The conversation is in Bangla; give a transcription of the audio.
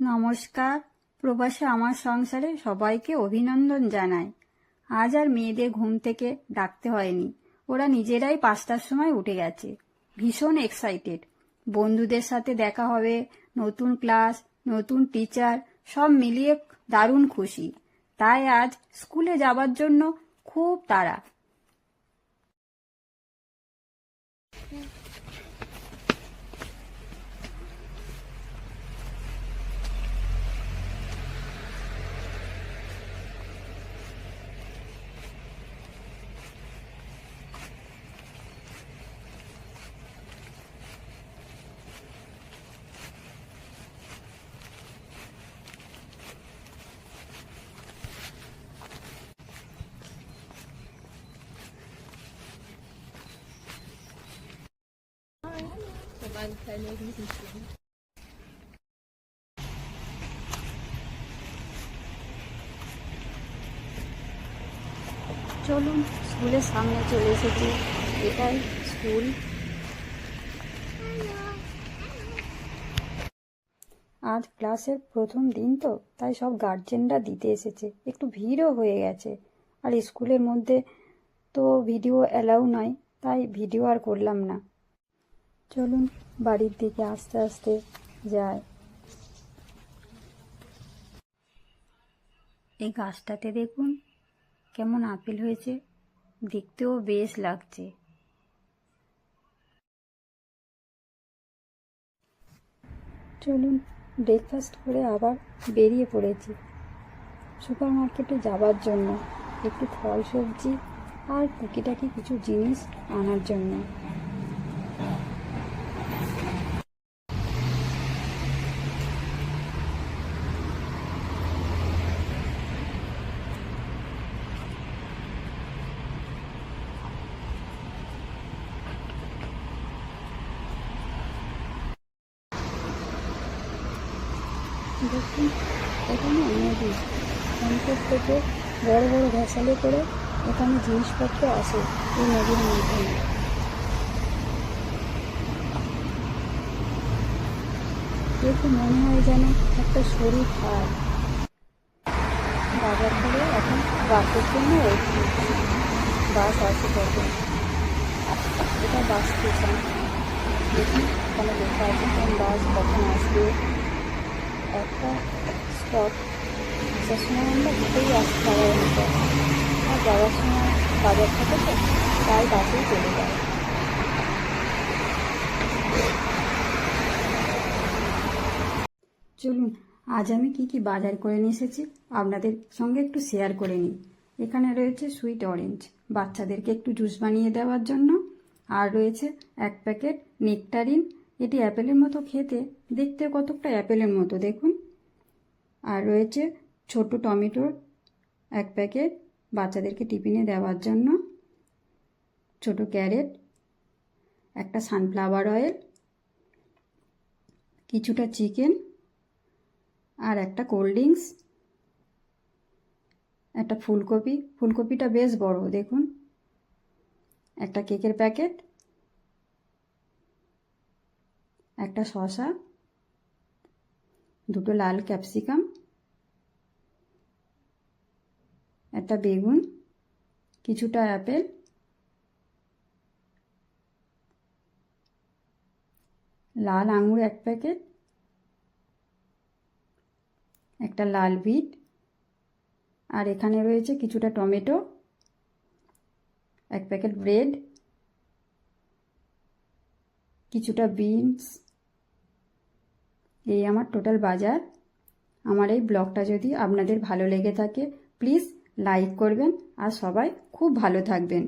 নমস্কার। প্রবাসে আমার সংসারে সবাইকে অভিনন্দন জানাই। আজ আর মেয়েদের ঘুম থেকে ডাকতে হয়নি। ওরা নিজেরাই পাঁচটার সময় উঠে গেছে। ভীষণ এক্সাইটেড বন্ধুদের সাথে দেখা হবে, নতুন ক্লাস নতুন টিচার সব মিলিয়ে দারুণ খুশি। তাই আজ স্কুলে যাবার জন্য খুব তাড়া। চলুন, স্কুলের সামনে চলে এসেছি। এটাই স্কুল। আজ ক্লাসের প্রথম দিন তো, তাই সব গার্জেনরা দিতে এসেছে। একটু ভিড়ও হয়ে গেছে। আর স্কুলের মধ্যে তো ভিডিও অ্যালাউ নয় তাই ভিডিও আর করলাম না। চলুন বাড়ির দিকে আস্তে আস্তে যাই। এই গাছটাতে দেখুন কেমন আপেল হয়েছে। দেখতেও বেশ লাগছে। চলুন ব্রেকফাস্ট করে আবার বেরিয়ে পড়েছি। সুপার মার্কেটে যাবার জন্য একটু ফল সবজি আর টুকিটাকি কিছু জিনিস আনার জন্য। দেখুন, এখানে নদী সমুদ্র থেকে বড় বড় ভেসালে করে এখানে জিনিসপত্র আসে এই নদীর মাধ্যমে দেখে মনে হয় যেন একটা শরীর খায় বাজার করে এখন বাসের জন্য বাস আসে কখন এটা বাস স্টেশন। দেখুন, এখানে লেখা আছে কোন বাস কখন আসবে। একটা স্টপ আসার সময় আমরা দুটোই আসি সাধারণত আর যাওয়ার সময় বাজার থাকে তো, তাই বাসেই চলে যায়। চলুন, আজ আমি কি কি বাজার করে নিয়ে এসেছি আপনাদের সঙ্গে একটু শেয়ার করে নিই। এখানে রয়েছে সুইট অরেঞ্জ বাচ্চাদেরকে একটু জুস বানিয়ে দেওয়ার জন্য। আর রয়েছে এক প্যাকেট নেকটারিন এটি অ্যাপেলের মতো খেতে, দেখতে কতকটা অ্যাপেলের মতো, দেখুন। আর রয়েছে ছোট টমেটোর এক প্যাকেট বাচ্চাদেরকে টিফিনে দেওয়ার জন্য। ছোট ক্যারেট, একটা সানফ্লাওয়ার অয়েল, কিছুটা চিকেন, আর একটা কোল্ড ড্রিঙ্কস, একটা ফুলকপি। ফুলকপিটা বেশ বড়, দেখুন। একটা কেকের প্যাকেট একটা শসা, দুটো লাল ক্যাপসিকাম, একটা বেগুন, কিছুটা অ্যাপেল, লাল আঙুর এক প্যাকেট, একটা লাল বিট, আর এখানে রয়েছে কিছুটা টমেটো, এক প্যাকেট ব্রেড, কিছুটা বিনস এই আমার টোটাল বাজার। আমার এই ব্লগটা যদি আপনাদের ভালো লেগে থাকে প্লিজ লাইক করবেন আর সবাই খুব ভালো থাকবেন।